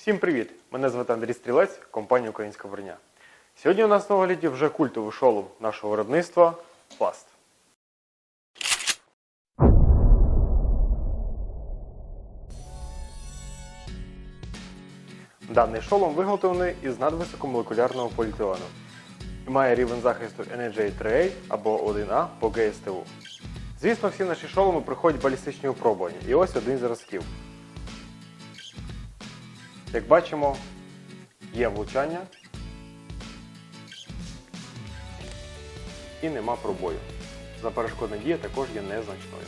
Всім привіт! Мене звати Андрій Стрілець, компанія Українська Броня. Сьогодні у нас на огляді вже культовий шолом нашого виробництва Пласт. Даний шолом виготовлений із надвисокомолекулярного поліетилену має рівень захисту NJ 3A або 1А по ГСТУ. Звісно, всі наші шоломи проходять балістичні випробування, і ось один зразків. Як бачимо, є влучання і нема пробою. Заперешкодна дія також є незначною.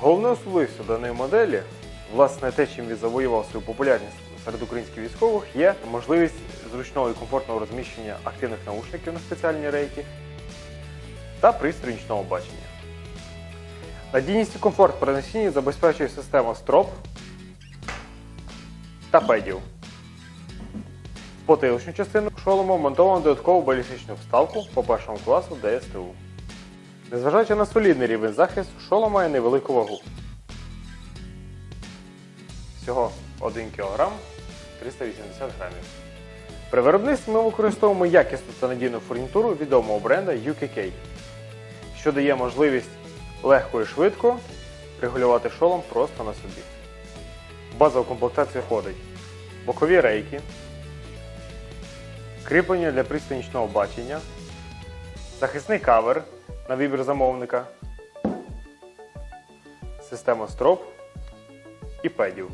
Головною особливістю даної моделі, власне те, чим він завоював свою популярність серед українських військових, є можливість зручного і комфортного розміщення активних наушників на спеціальні рейки та пристрій нічного бачення. Надійність і комфорт при носінні забезпечує система строп та педів. В потиличну частину шолому монтовано додаткову балістичну вставку по першому класу ДСТУ. Незважаючи на солідний рівень захисту, шолом має невелику вагу. Всього 1 кг 380 грамів. При виробництві ми використовуємо якісну та надійну фурнітуру відомого бренда UKK, що дає можливість легко і швидко регулювати шолом просто на собі. Базову комплектацію входить бокові рейки, кріплення для пристанічного бачення, захисний кавер на вибір замовника, система строп і педів.